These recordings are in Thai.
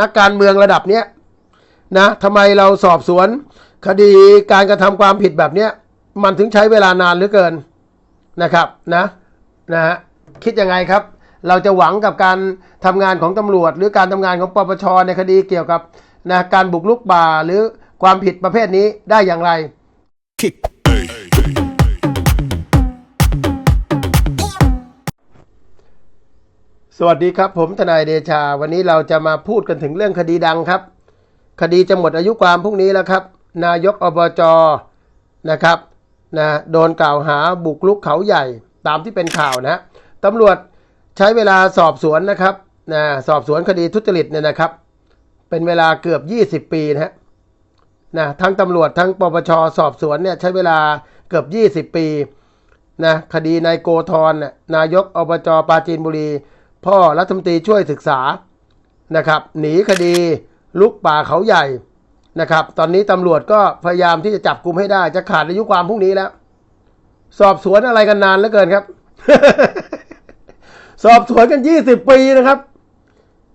นักการเมืองระดับเนี้ยนะทำไมเราสอบสวนคดีการกระทำความผิดแบบเนี้ยมันถึงใช้เวลานานเหลือเกินนะครับนะนะฮะคิดยังไงครับ เราจะหวังกับการทำงานของตำรวจ หรือการทำงานของปปชในคดีเกี่ยวกับนะการบุกลุกป่าหรือความผิดประเภทนี้ได้อย่างไร kick. สวัสดีครับผมทนายเดชา วันนี้เราจะมาพูดกันถึงเรื่องคดีดังครับ คดีจะหมดอายุความพรุ่งนี้แล้วครับ นายกอบจนะครับนะโดนกล่าวหาบุกลุกเขาใหญ่ตามที่เป็นข่าวนะตำรวจใช้เวลาสอบสวนนะครับนะสอบสวนคดีทุจริตเนี่ยนะครับ เป็นเวลาเกือบ 20 ปีนะฮะนะทั้งตำรวจทั้งปปชสอบสวนเนี่ยใช้เวลาเกือบ 20 ปีนะคดีนายโกธรนนายกอบจปราจีนบุรี พ่อรัฐมนตรีช่วยศึกษานะครับ หนีคดีลุกป่าเขาใหญ่นะครับ ตอนนี้ตำรวจก็พยายามที่จะจับกลุมให้ได้ จะขาดอายุความพรุ่งนี้แล้ว สอบสวนอะไรกันนานเหลือเกินครับ สอบสวนกัน20ปีนะครับ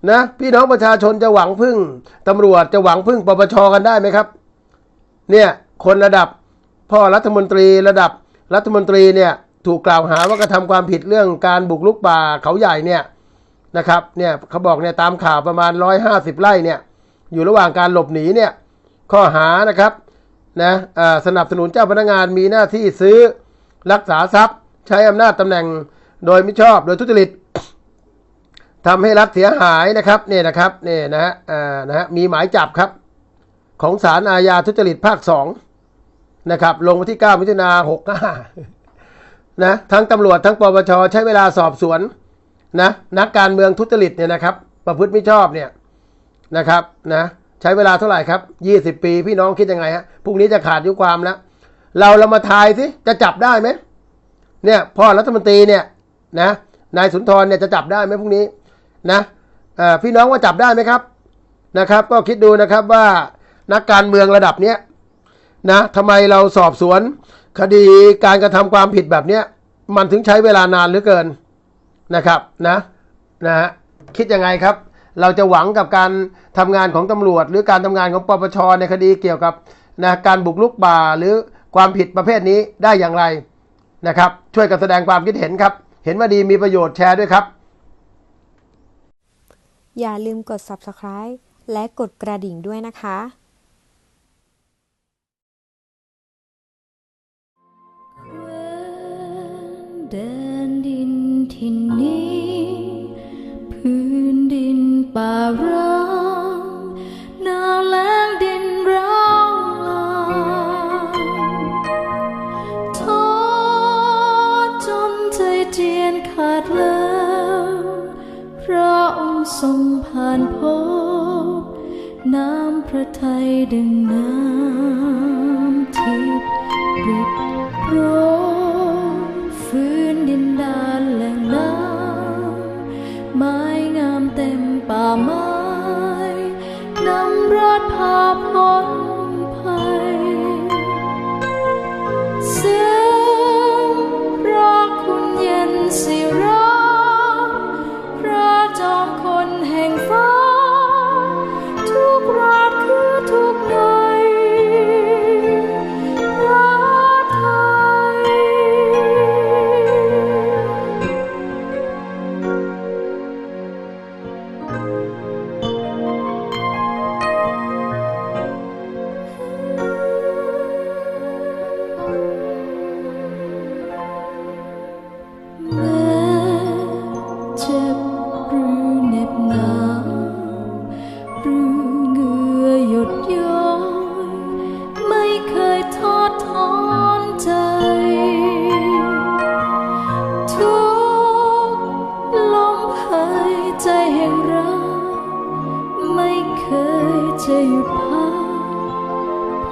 นะพี่น้องประชาชนจะหวังพึ่งตำรวจจะหวังพึ่งปปชกันได้ไหมครับ เนี่ยคนระดับพ่อรัฐมนตรีระดับรัฐมนตรีเนี่ยถูกกล่าวหาว่ากระทำความผิดเรื่องการบุกลุกป่าเขาใหญ่เนี่ย นะครับเนี่ยเขาบอกเนี่ยตามข่าวประมาณ 150 ไร่เนี่ยอยู่ระหว่างการหลบหนีเนี่ยข้อหานะครับนะสนับสนุนเจ้าพนักงานมีหน้าที่ซื้อรักษาทรัพย์ ใช้อำนาจตำแหน่งโดยไม่ชอบโดยทุจริตทำให้รัฐเสียหายนะครับเนี่ยนะครับเนี่ยนะฮะนะฮะมีหมายจับครับ ของศาลอาญาทุจริตภาคสองนะครับลงวันที่ 9 มิถุนา65นะทั้งตำรวจทั้งปปชใช้เวลาสอบสวน นะนักการเมืองทุจริตเนี่ยนะครับประพฤติไม่ชอบเนี่ยนะครับนะใช้เวลาเท่าไหร่ครับ 20 ปีพี่น้องคิดยังไงฮะพรุ่งนี้จะขาดยุความแล้วเราเรามาทายสิจะจับได้ไหมเนี่ยพ่อรัฐมนตรีเนี่ยนะนายสุนทรเนี่ยจะจับได้ไหมพรุ่งนี้นะพี่น้องว่าจับได้ไหมครับนะครับ ก็คิดดูนะครับว่านักการเมืองระดับเนี้ยนะทำไมเราสอบสวน คดีการกระทำความผิดแบบเนี้ยมันถึงใช้เวลานานเหลือเกิน นะครับนะนะฮะคิดยังไงครับ เราจะหวังกับการทำงานของตำรวจ หรือการทำงานของปปชในคดีเกี่ยวกับนะการบุกลุกป่าหรือความผิดประเภทนี้ได้อย่างไรนะครับ ช่วยกันแสดงความคิดเห็นครับ เห็นว่าดีมีประโยชน์แชร์ด้วยครับ อย่าลืมกด subscribe และกดกระดิ่งด้วยนะคะแดนดิน ที่นี้ พื้นดินป่าร้างหนาวแล้งดินร้างลาท้อจนใจเจียนขาดแล้วพระองค์ทรงผ่านพบ น้ำพระทัยดึงน้ำทิพย์ริบโร ไม้งามเต็มป่าไม้นำรอดพาพ้นภัย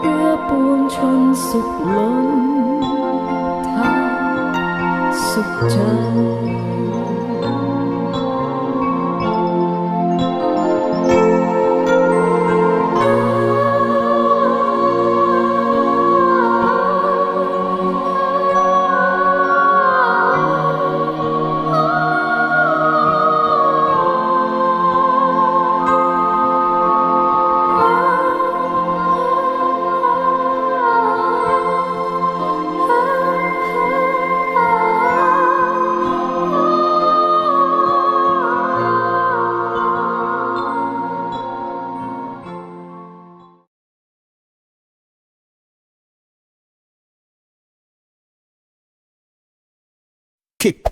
เพื่อปูนชนสุขล้นทางสุขใจ kick.